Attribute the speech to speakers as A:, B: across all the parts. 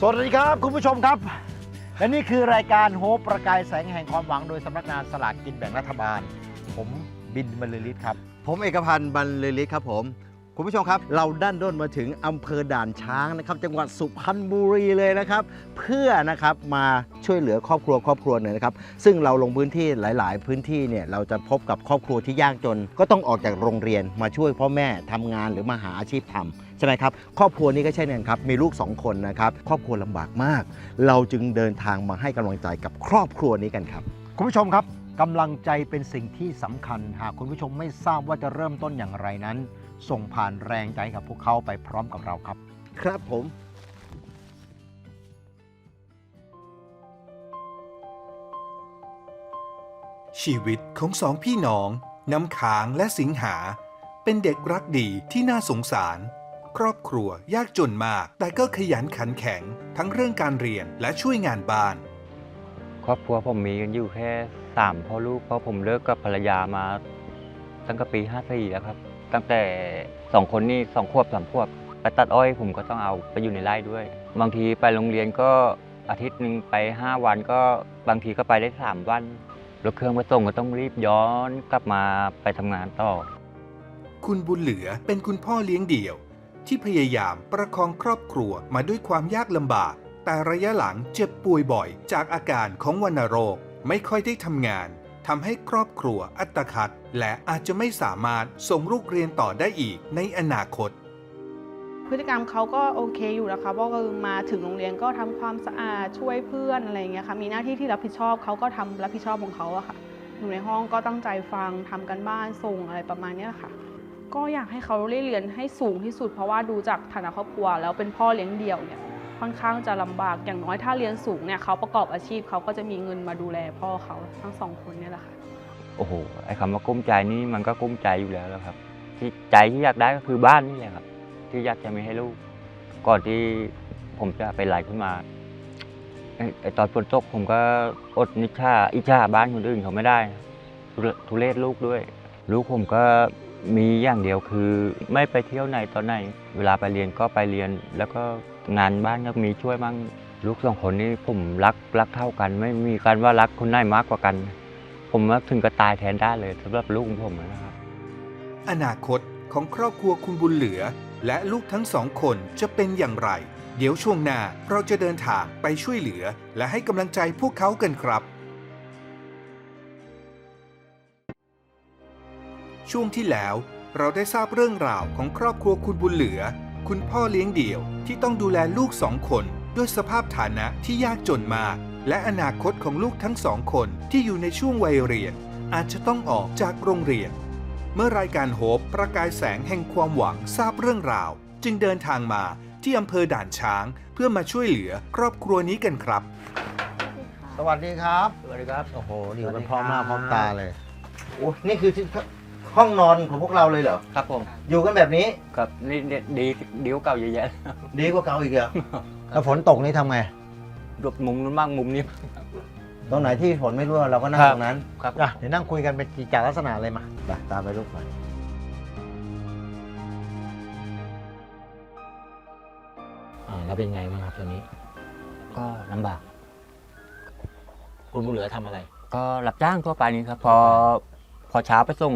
A: สวัสดีครับคุณผู้ชมครับ และนี่คือรายการโฮปประกายแสงแห่งความหวังโดยสำนักงานสลากกินแบ่งรัฐบาล ผมบินบรรลือฤทธิ์ครับ
B: ผมเอกพันธ์บรรลือฤทธิ์ครับผม คุณผู้ชมครับ เราด้านด้นมาถึงอำเภอด่านช้างนะครับ จังหวัดสุพรรณบุรีเลยนะครับ เพื่อนะครับมาช่วยเหลือครอบครัวครอบครัวหนึ่งนะครับ ซึ่งเราลงพื้นที่หลาย ๆ พื้นที่เนี่ยเราจะพบกับครอบครัวที่ยากจน ก็ต้องออกจากโรงเรียนมาช่วยพ่อแม่ทำงานหรือมาหาอาชีพทำ ช่ไหมครับครอบครัวนี้ก็เช่นกันครับมีลูกสองคนนะครับครอบครัวลำบากมาก เราจึงเดินทางมาให้กำลังใจกับครอบครัวนี้กันครับ
A: คุณผู้ชมครับกำลังใจเป็นสิ่งที่สำคัญ หากคุณผู้ชมไม่ทราบว่าจะเริ่มต้นอย่างไรนั้น ส่งผ่านแรงใจกับพวกเขาไปพร้อมกับเราครับ
B: ครับผม
C: ชีวิตของสองพี่น้อง น้ำค้างและสิงหา เป็นเด็กรักดีที่น่าสงสาร ครอบครัวยากจนมาก แต่ก็ขยันขันแข็ง ทั้งเรื่องการเรียนและช่วยงานบ้าน
D: ครอบครัวผมมีกันอยู่แค่สามพ่อลูกเพราะผมเลิกกับภรรยามาตั้งแต่ปี54แล้วครับ ตั้งแต่สองคนนี่สองขวบสามขวบไปตัดอ้อยผมก็ต้องเอาไปอยู่ในไร่ด้วย บางทีไปโรงเรียนก็อาทิตย์หนึ่งไป 5 วันก็บางทีก็ไปได้ 3 วันรถเครื่องมาส่งก็ต้องรีบย้อนกลับมาไปทำงานต่อ
C: คุณบุญเหลือเป็นคุณพ่อเลี้ยงเดี่ยว ที่พยายามประคองครอบครัวมาด้วยความยากลำบาก แต่ระยะหลังเจ็บป่วยบ่อย จากอาการของวัณโรคไม่ค่อยได้ทำงานทำให้ครอบครัวอัตคัดและอาจจะไม่สามารถส่งลูกเรียนต่อได้อีกในอนาคต
E: พฤติกรรมเขาก็โอเคอยู่นะคะเพราะคือมาถึงโรงเรียนก็ทำความสะอาดช่วยเพื่อนอะไรอย่างเงี้ยค่ะมีหน้าที่ที่รับผิดชอบเขาก็ทำรับผิดชอบของเขาอะค่ะอยู่ในห้องก็ตั้งใจฟังทำกันบ้านส่งอะไรประมาณเนี้ยค่ะ ก็อยากให้เขาได้เรียนให้สูงที่สุด เพราะว่าดูจากฐานะครอบครัว แล้วเป็นพ่อเลี้ยงเดี่ยวเนี่ยค่อนข้างจะลำบากอย่างน้อยถ้าเรียนสูงเนี่ยเขาประกอบอาชีพเขาก็จะมีเงินมาดูแลพ่อเขาทั้งสองคนเนี่ยแหละค่ะ
D: โอ้โหไอ้คำว่ากุ้มใจนี่มันก็กุ้มใจอยู่แล้วแหละครับ ที่ใจที่อยากได้ก็คือบ้านนี่แหละครับ ที่อยากจะมีให้ลูก ก่อนที่ผมจะเป็นไรขึ้นมาไอ้ตอนฝนตกผมก็อดนิชาอิจฉาบ้านคนอื่นเขาไม่ได้ ทุเรศลูกด้วย ลูกผมก็ มีอย่างเดียวคือไม่ไปเที่ยวไหนตอนไหน เวลาไปเรียนก็ไปเรียน แล้วก็งานบ้านก็มีช่วยบ้างลูกสองคนนี้ผมรักรักเท่ากัน ไม่มีการว่ารักคนไหนมากกว่ากัน ผมว่าถึงก็ตายแทนได้เลยสำหรับลูกของผมนะครับ
C: อนาคตของครอบครัวคุณบุญเหลือ และลูกทั้งสองคนจะเป็นอย่างไร เดี๋ยวช่วงหน้าเราจะเดินทางไปช่วยเหลือ และให้กำลังใจพวกเขากันครับ ช่วงที่แล้วเราได้ทราบเรื่องราวของครอบครัวคุณบุญเหลือ คุณพ่อเลี้ยงเดี่ยวที่ต้องดูแลลูกสองคนด้วยสภาพฐานะที่ยากจนมาก และอนาคตของลูกทั้งสองคนที่อยู่ในช่วงวัยเรียน อาจจะต้องออกจากโรงเรียน เมื่อรายการโฮปประกายแสงแห่งความหวังทราบเรื่องราว จึงเดินทางมาที่อำเภอด่านช้างเพื่อมาช่วยเหลือครอบครัวนี้กันครับ
A: สวัสดีครับ
B: สวัสดีครับ
A: โอ้โหอยู่
B: สวั
A: กั
B: ส
A: น
B: ดี
A: พร้อมหน้า
B: ครับ
A: พร้อมตาเลย โอ้ นี่คือที่ ห้องนอนของพวกเราเลยเหรอ
D: ครับผม
A: อยู่กันแบบนี้
D: ครับนี่เนี่ยดีดีกว่าเก่าเยอะแยะ
A: ดีกว่าเก่าอีกเหรอแล้วฝนตกนี่ทำไง
D: รบมุมนู้นบ้างมุมนี้
A: ตรงไหนที่ฝนไม่รั่วเราก็นั่ง
D: ครับ
A: ตรงนั้น
D: ครับ
A: อะเดี๋ยวนั่งคุยกันเป็นกิจจลักษณะเลยมา ไปตามไปลูกไปอ่าแล้วเป็นไงบ้างครับตอนนี้
D: ก็ลำบาก
A: คุณบุญเหลือทำอะไร
D: ก็รับจ้างทั่วไปนี่ครับ พอพอเช้าไปส่ง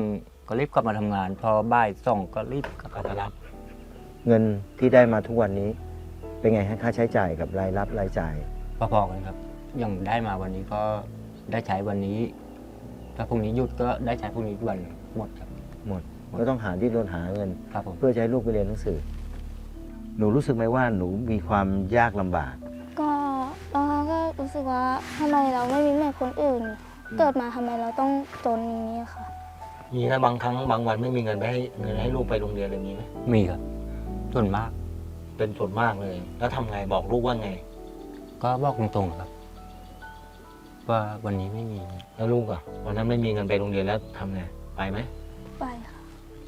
D: ก็รีบกลับมาทำงาน พอบ่ายส่งก็รีบกลับมารับ
B: เงินที่ได้มาทุกวันนี้ เป็นไงฮะค่าใช้จ่ายกับรายรับรายจ่าย
D: พอๆกันครับอย่างได้มาวันนี้ก็ได้ใช้วันนี้ ถ้าพรุ่งนี้หยุดก็ได้ใช้พรุ่งนี้วันหมดครับ
B: หมด ก็ต้องหาที่โดนหาเงิน
D: ครับผม
B: เพื่อจะให้ลูกไปเรียนหนังสือ หนูรู้สึกไหมว่าหนูมีความยากลำบาก
F: ก็บางครั้งก็รู้สึกว่าทำไมเราไม่มีเหมือนคนอื่น เกิดมาทำไมเราต้องจนอย่างนี้ค่ะ
A: มีนะบางครั้งบางวันไม่มีเงินไปให้เงินให้ลูกไปโรงเรียนอะไรอย่างนี้ไหม
D: มีครับส่วนมาก
A: เป็นส่วนมากเลย แล้วทำไงบอกลูกว่าไง
D: ก็บอกตรงๆครับ ว่าวันนี้ไม่มี
A: แล้วลูกอะวันนั้นไม่มีเงินไปโรงเรียนแล้วทำไงไปไหม
F: ไปค่ะ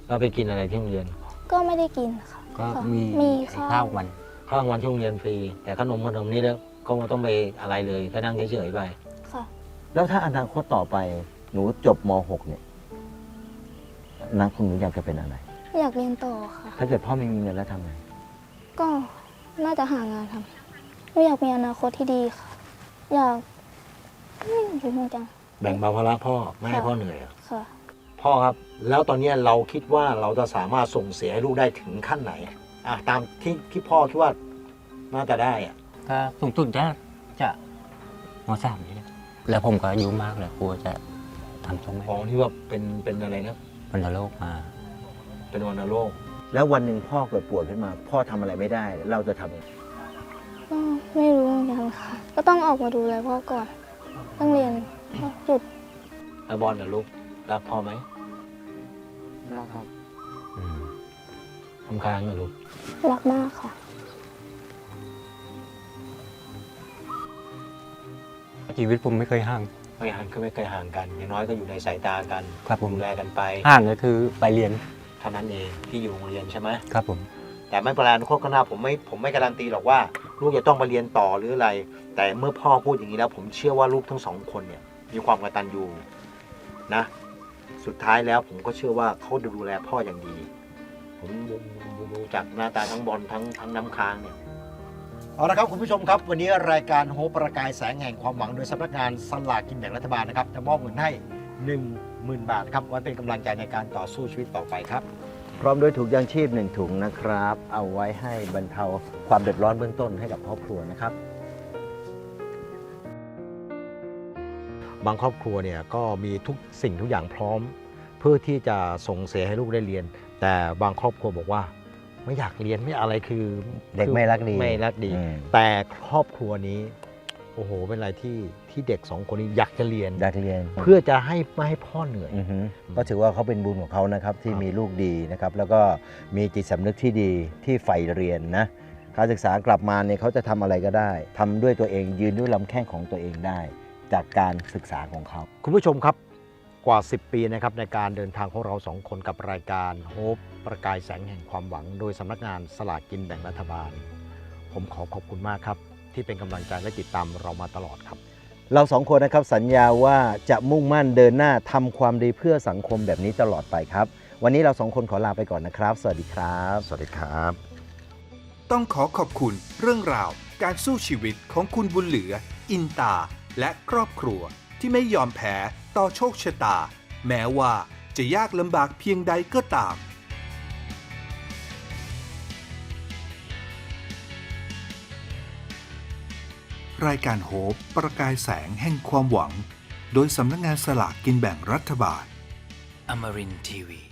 A: เราไปกินอะไรที่โรงเรียน
F: ก็ไม่ได้กินค่ะ
D: ก็
F: ค่ะ
D: มี
F: มี
D: ข้า
F: ข้าวว
D: วัน
A: ข้าวกลางวันที่โรงเรียนฟรีแต่ขนมขนมนี่แล้วก็ไม่ต้องไปอะไรเลยก็นั่งเฉยๆไป
F: ค่ะ
B: แล้วถ้าอนาคตต่อไปหนูจบม .6 เนี่ยอ นาคตหนูอยากจะเป็นอะไร
F: อยากเรียนต่อค่ะ
B: ถ้าเกิดพ่อไม่มีเงินแล้วทำไง
F: ก็น่าจะหางานทำหนูอยากมีอนาคตที่ดีค่ะ อยากไม่รู้เหมือนกัน
A: แบ่งเบาภาระพ่อไม่ให้
F: ค่ะ
A: พ่อเหนื่อยอะ
F: ค่ะ
A: พ่อครับ แล้วตอนนี้เราคิดว่าเราจะสามารถส่งเสียให้ลูกได้ถึงขั้นไหนอะตามที่ที่พ่อคิดว่าน่าจะได้อะ
D: ก็สูงสุดจะจะมสามนี่แหละแล้วผมก็อายุมากแล้วกลัวจะทำทรงไม่
A: ของที่ว่าเป็นเป็นอะไรนะ
D: วันโรคมา
A: เป็นวัณโรค
B: แล้ววันหนึ่งพ่อเกิดปวดขึ้นมา พ่อทำอะไรไม่ได้ เราจะทำยังไง
F: ก็ไม่รู้เหมือนกันค่ะ ก็ต้องออกมาดูแลพ่อก่อน ต้องเรียนก็หยุด
A: แล้วบอลกับลูกรักพ่อไหม
D: อืม
A: ทำค้างกับลูก
F: รักมากค่ะ
D: ชีวิตผมไม่เคยห่าง
A: ไม่ห่างก็ไม่เคยห่างกัน อย่างน้อยก็อยู่ในสายตากัน
D: ครับผม
A: ดูแลกันไป
D: ห่างก็คือไปเรียน
A: เท่านั้นเองที่อยู่โรงเรียนใช่ไหม
D: ครับผม
A: แต่ไม่เป็นไรอนาคตข้างหน้าผมไม่ผมไม่การันตีหรอกว่า ลูกจะต้องมาเรียนต่อหรืออะไร แต่เมื่อพ่อพูดอย่างนี้แล้ว ผมเชื่อว่าลูกทั้งสองคนเนี่ย มีความกตัญญูนะ สุดท้ายแล้วผมก็เชื่อว่าเขาดูแลพ่ออย่างดี ผมดูจากหน้าตาทั้งบอลทั้งทั้งน้ำค้างเนี่ย เอาละครับคุณผู้ชมครับ วันนี้รายการโฮปประกายแสงแห่งความหวังโดยสำนักงานสลากกินแบ่งรัฐบาลนะครับจะมอบเงินให้ 1 0,000 บาทครับไว้เป็นกำลังใจในการต่อสู้ชีวิตต่อไปครับ
B: พร้อมด้วยถุงยางชีพหนึ่งถุงนะครับ เอาไว้ให้บรรเทาความเดือดร้อนเบื้องต้นให้กับครอบครัวนะครับ
A: บางครอบครัวเนี่ยก็มีทุกสิ่งทุกอย่างพร้อม เพื่อที่จะส่งเสียให้ลูกได้เรียน แต่บางครอบครัวบอกว่า ไม่อยากเรียนไม่อะไรคือ
B: เด็กไม่รักดี
A: ไม่รักดี
B: อืม
A: แต่ครอบครัวนี้ โอ้โหเป็นอะไรที่ที่เด็กสองคนนี้อยากจะเรียน
B: อยากเรียน
A: เพื่อจะให้ไม่ให้พ่อเหนื่อย
B: อือฮึก็ถือว่าเขาเป็นบุญของเขานะครับที่มีลูกดีนะครับ แล้วก็มีจิตสำนึกที่ดีที่ใฝ่เรียนนะการศึกษากลับมาเนี่ยเขาจะทำอะไรก็ได้ทำด้วยตัวเองยืนด้วยลำแข้งของตัวเองได้ จากการศึกษาของเขา
A: คุณผู้ชมครับก ว่า 10 ปีนะครับในการเดินทางของเราสองคนกับรายการโฮปประกายแสงแห่งความหวัง โดยสำนักงานสลากกินแบ่งรัฐบาล ผมขอขอบคุณมากครับ ที่เป็นกำลังใจและติดตามเรามาตลอดครับ
B: เราสองคนนะครับสัญญาว่าจะมุ่งมั่นเดินหน้าทำความดีเพื่อสังคมแบบนี้ตลอดไปครับ วันนี้เราสองคนขอลาไปก่อนนะครับ สวัสดีครับ
A: สวัสดีครับ
C: ต้องขอขอบคุณเรื่องราว การสู้ชีวิตของคุณบุญเหลือ อินตา และครอบครัวที่ไม่ยอมแพ้ ต่อโชคชะตา แม้ว่าจะยากลำบากเพียงใดก็ตาม รายการโฮปประกายแสงแห่งความหวัง โดยสำนักงานสลากกินแบ่งรัฐบาล
G: อมรินทีวี